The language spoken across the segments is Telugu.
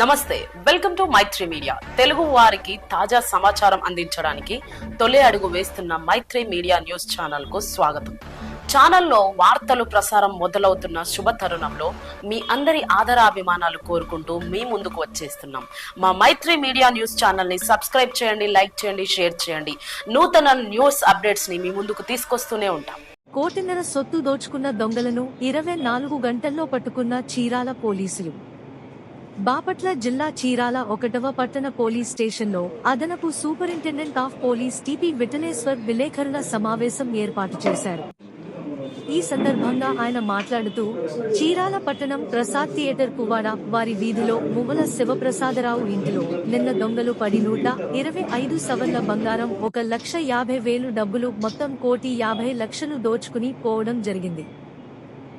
నమస్తే welcome to Maitri media. Telugu వారికి తాజా సమాచారం అందించడానికి తొలి అడుగు వేస్తున్న మైత్రి మీడియా న్యూస్ ఛానల్కు స్వాగతం. ఛానల్లో వార్తలు ప్రసారం మొదలవుతున్న శుభ తరుణంలో మీ అందరి ఆదరాభిమానాలు కోరుకుంటూ మీ ముందుకు వచ్చేస్తున్నాం. మా మైత్రి మీడియా న్యూస్ ఛానల్ని సబ్స్క్రైబ్ చేయండి లైక్ చేయండి షేర్ చేయండి. నూతన న్యూస్ అప్డేట్స్ని మీ ముందుకు తీసుకొస్తూనే ఉంటాం. కోటిన్నర సొత్తు దోచుకున్న దొంగలను ఇరవై నాలుగు గంటల్లో పట్టుకున్న చీరాల పోలీసులు. బాపట్ల జిల్లా చీరాల ఒకటవ పట్టణ పోలీస్ స్టేషన్లో అదనపు superintendent of police TP Vithaleshwar విలేకరుల సమావేశం ఏర్పాటు చేశారు. ఈ సందర్భంగా ఆయన మాట్లాడుతూ చీరాల పట్టణం ప్రసాద్ థియేటర్ కువాడ వారి వీధిలో మువ్వల శివప్రసాదరావు ఇంటిలో నిన్న దొంగలు పడి నూట ఇరవై ఐదు సవర్ల బంగారం ఒక లక్ష యాభై వేలు డబ్బులు మొత్తం కోటి యాభై లక్షలు దోచుకుని పోవడం జరిగింది.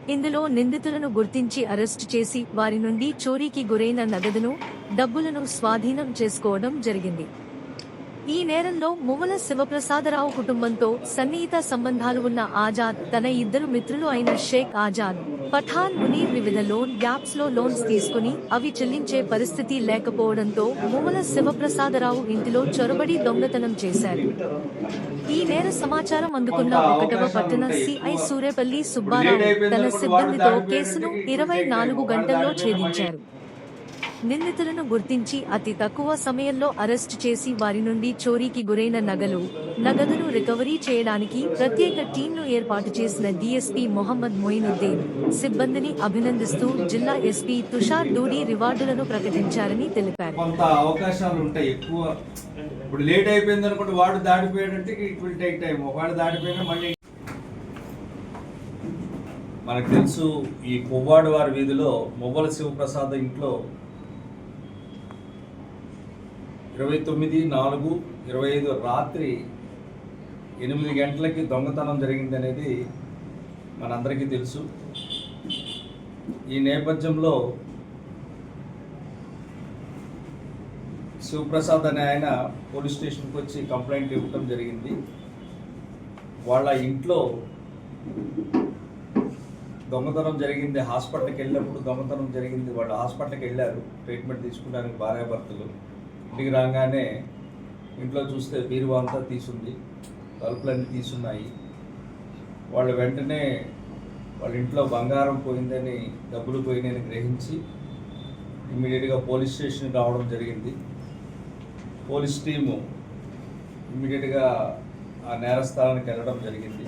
ఇందులో నిందితులను గుర్తించి అరెస్టు చేసి వారి నుండి చోరీకి గురైన నగదును డబ్బులను స్వాధీనం చేసుకోవడం జరిగింది. ఈ నేరంలో మువ్వల శివప్రసాదరావు కుటుంబంతో సన్నిహిత సంబంధాలు ఉన్న ఆజాద్ తన ఇద్దరు మిత్రులు అయిన షేక్ ఆజాద్ పఠాన్ మునీర్ వివిధ లోన్ యాప్స్లో లోన్స్ తీసుకుని అవి చెల్లించే పరిస్థితి లేకపోవడంతో మువ్వల శివప్రసాదరావు ఇంటిలో చొరబడి దొంగతనం చేశారు. ఈ నేర సమాచారం అందుకున్న ఒకటవ పట్టణ సిఐ సూరేపల్లి సుబ్బారావు తన సిబ్బందితో కేసును ఇరవై నాలుగు గంటల్లో ఛేదించారు. నిందితులను గుర్తించి అతి తక్కువ సమయంలో అరెస్టు చేసి వారి నుండి చోరీకి గురైన నగలు నగదును రికవరీ చేయడానికి ప్రత్యేక టీంను ఏర్పాటు చేసిన డీఎస్పీ మొహమ్మద్ మొయినుద్దీన్ సిబ్బందిని అభినందిస్తూ జిల్లా ఎస్పీ తుషార్ డూడి రివార్డులను ప్రకటించారని తెలిపారు. కొంత అవకాశాలు ఉంటాయి ఎక్కువ. ఇప్పుడు లేట్ అయిపోయింది అనుకుంటే వాడు దాటిపోయాడంటే ఇట్ విల్ టేక్ టైం వాడు దాటిపోయినా మళ్ళీ మనకు తెలుసు ఈ కొవ్వాడు వారి వీధిలో మొవ్వల శివప్రసాద్ ఇంట్లో ఇరవై తొమ్మిది నాలుగు ఇరవై ఐదు రాత్రి ఎనిమిది గంటలకి దొంగతనం జరిగింది అనేది మనందరికీ తెలుసు. ఈ నేపథ్యంలో శివప్రసాద్ అనే ఆయన పోలీస్ స్టేషన్కి వచ్చి కంప్లైంట్ ఇవ్వటం జరిగింది. వాళ్ళ ఇంట్లో దొంగతనం జరిగింది. హాస్పిటల్కి వెళ్ళినప్పుడు దొంగతనం జరిగింది. వాళ్ళు హాస్పిటల్కి వెళ్ళారు. ట్రీట్మెంట్ తీసుకోవడానికి భార్యాభర్తలు. ఇంటికి రాగానే ఇంట్లో చూస్తే బీరువా అంతా తీసుంది తలుపులన్నీ తీసున్నాయి. వాళ్ళు వెంటనే వాళ్ళ ఇంట్లో బంగారం పోయిందని డబ్బులు పోయినాయని గ్రహించి ఇమ్మీడియట్గా పోలీస్ స్టేషన్కి రావడం జరిగింది. పోలీస్ టీము ఇమ్మీడియట్గా ఆ నేర స్థలానికి వెళ్ళడం జరిగింది.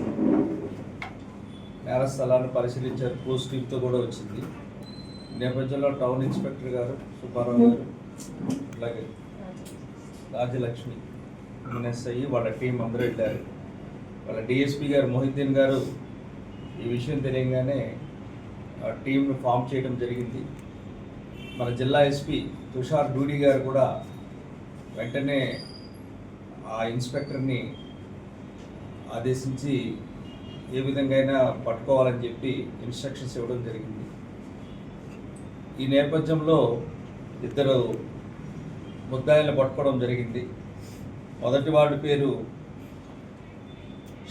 నేర స్థలాన్ని పరిశీలించారు క్లోజ్ టీమ్తో కూడా వచ్చింది. నేపథ్యంలో టౌన్ ఇన్స్పెక్టర్ గారు సుబ్బారావు గారు అలాగే రాజలక్ష్మి ఎన్ఎస్ఐ వాళ్ళ టీం అందరూ వెళ్ళారు. వాళ్ళ డిఎస్పి గారు మొహిద్దీన్ గారు ఈ విషయం తెలియగానే ఆ టీంను ఫామ్ చేయడం జరిగింది. మన జిల్లా ఎస్పీ తుషార్ డూడి గారు కూడా వెంటనే ఆ ఇన్స్పెక్టర్ని ఆదేశించి ఏ విధంగా అయినా పట్టుకోవాలని చెప్పి ఇన్స్ట్రక్షన్స్ ఇవ్వడం జరిగింది. ఈ నేపథ్యంలో ఇద్దరు ముద్దాయిలను పట్టుకోవడం జరిగింది. మొదటి వాడి పేరు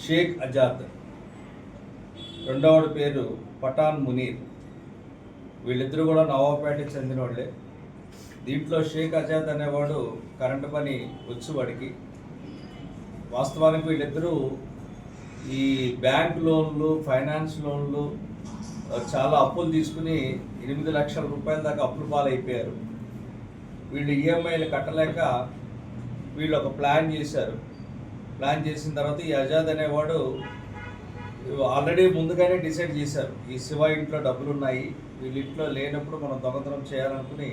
షేక్ అజాద్. రెండవడి పేరు పఠాన్ మునీర్. వీళ్ళిద్దరూ కూడా నవాబ్పేటకి చెందిన వాళ్ళే దీంట్లో షేక్ అజాద్ అనేవాడు కరెంటు పని వచ్చు వాడికి. వాస్తవానికి వీళ్ళిద్దరూ ఈ బ్యాంక్ లోన్లు ఫైనాన్స్ లోన్లు చాలా అప్పులు తీసుకుని ఎనిమిది లక్షల రూపాయల దాకా అప్పులు పాలైపోయారు. వీళ్ళు ఈఎంఐలు కట్టలేక వీళ్ళు ఒక ప్లాన్ చేశారు. ప్లాన్ చేసిన తర్వాత ఈ అజాద్ అనేవాడు ఆల్రెడీ ముందుగానే డిసైడ్ చేశారు. ఈ శివ ఇంట్లో డబ్బులు ఉన్నాయి వీళ్ళ ఇంట్లో లేనప్పుడు మనం దొంగతనం చేయాలనుకుని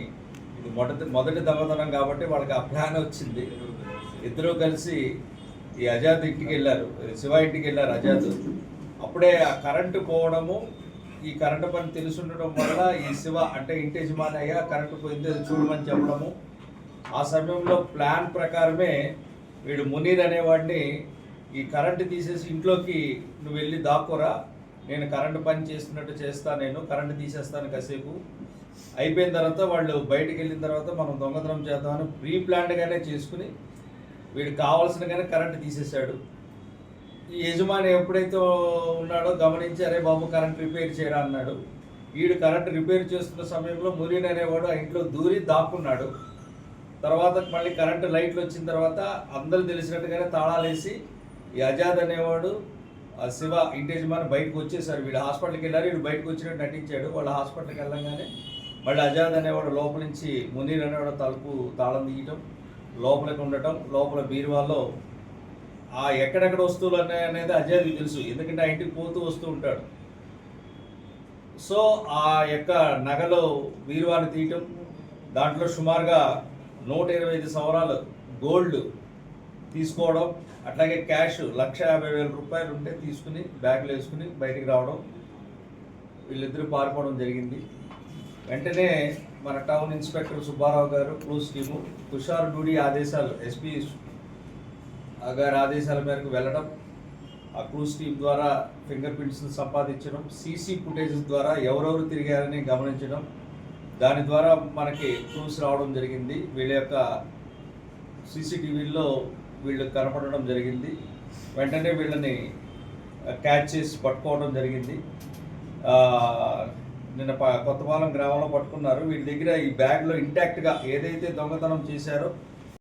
ఇది మొదటి మొదటి దొంగతనం కాబట్టి వాళ్ళకి ఆ ప్లాన్ వచ్చింది. ఇద్దరూ కలిసి ఈ అజాద్ ఇంటికి వెళ్ళారు శివ ఇంటికి వెళ్ళారు అజాద్. అప్పుడే ఆ కరెంటు పోవడము ఈ కరెంటు పని తెలుసుండడం వల్ల ఈ శివ అంటే ఇంటి యజమాని అయ్యా కరెంటు పోయింది అది చూడమని చెప్పడము. ఆ సమయంలో ప్లాన్ ప్రకారమే వీడు మునీర్ అనేవాడిని ఈ కరెంటు తీసేసి ఇంట్లోకి నువ్వు వెళ్ళి దాక్కురా నేను కరెంటు పని చేస్తున్నట్టు చేస్తా నేను కరెంటు తీసేస్తాను కాసేపు. అయిపోయిన తర్వాత వాళ్ళు బయటకు వెళ్ళిన తర్వాత మనం దొంగతనం చేద్దామని ప్రీ ప్లాన్డ్గానే చేసుకుని వీడు కావాల్సినగానే కరెంటు తీసేశాడు. యజమాని ఎప్పుడైతే ఉన్నాడో గమనించి అరే బాబు కరెంట్ రిపేర్ చేయరా అన్నాడు. వీడు కరెంట్ రిపేర్ చేస్తున్న సమయంలో మురిన్ అనేవాడు ఆ ఇంట్లో దూరి దాక్కున్నాడు. తర్వాత మళ్ళీ కరెంటు లైట్లు వచ్చిన తర్వాత అందరూ తెలిసినట్టుగానే తాళాలేసి ఈ అజాద్ అనేవాడు ఆ శివ ఇంటి యజమాని బయటకు వచ్చేసారు. వీడు హాస్పిటల్కి వెళ్ళారు వీడు బయటకు వచ్చినట్టు నటించాడు. వాళ్ళ హాస్పిటల్కి వెళ్ళంగానే మళ్ళీ అజాద్ అనేవాడు లోపల నుంచి మునీర్ అనేవాడు తలుపు తాళం తీయటం లోపలికి ఉండటం లోపల బీరువాలో ఆ ఎక్కడెక్కడ వస్తువులు ఉన్నాయి అనేది అజయ్ తెలుసు. ఎందుకంటే ఆ ఇంటికి పోతూ వస్తూ ఉంటాడు. సో ఆ యొక్క నగలో బీరువాని తీయటం దాంట్లో సుమారుగా నూట ఇరవై ఐదు సవరాలు గోల్డ్ తీసుకోవడం అట్లాగే క్యాష్ లక్ష యాభై వేల రూపాయలు ఉంటే తీసుకుని బ్యాగ్లో వేసుకుని బయటికి రావడం వీళ్ళిద్దరూ పారిపోవడం జరిగింది. వెంటనే మన టౌన్ ఇన్స్పెక్టర్ సుబ్బారావు గారు క్లూస్ టీము తుషార్ డూడి ఆదేశాలు ఎస్పీ గారి ఆదేశాల మేరకు వెళ్ళడం ఆ క్రూస్ టీమ్ ద్వారా ఫింగర్ ప్రింట్స్ సంపాదించడం సీసీ ఫుటేజెస్ ద్వారా ఎవరెవరు తిరిగారని గమనించడం దాని ద్వారా మనకి క్రూస్ రావడం జరిగింది. వీళ్ళ యొక్క సీసీటీవీల్లో వీళ్ళు కనపడడం జరిగింది. వెంటనే వీళ్ళని క్యాచ్ చేసి పట్టుకోవడం జరిగింది. నిన్న ప- కొత్తపాలెం గ్రామంలో పట్టుకున్నారు. వీళ్ళ దగ్గర ఈ బ్యాగ్లో ఇంటాక్ట్గా ఏదైతే దొంగతనం చేశారో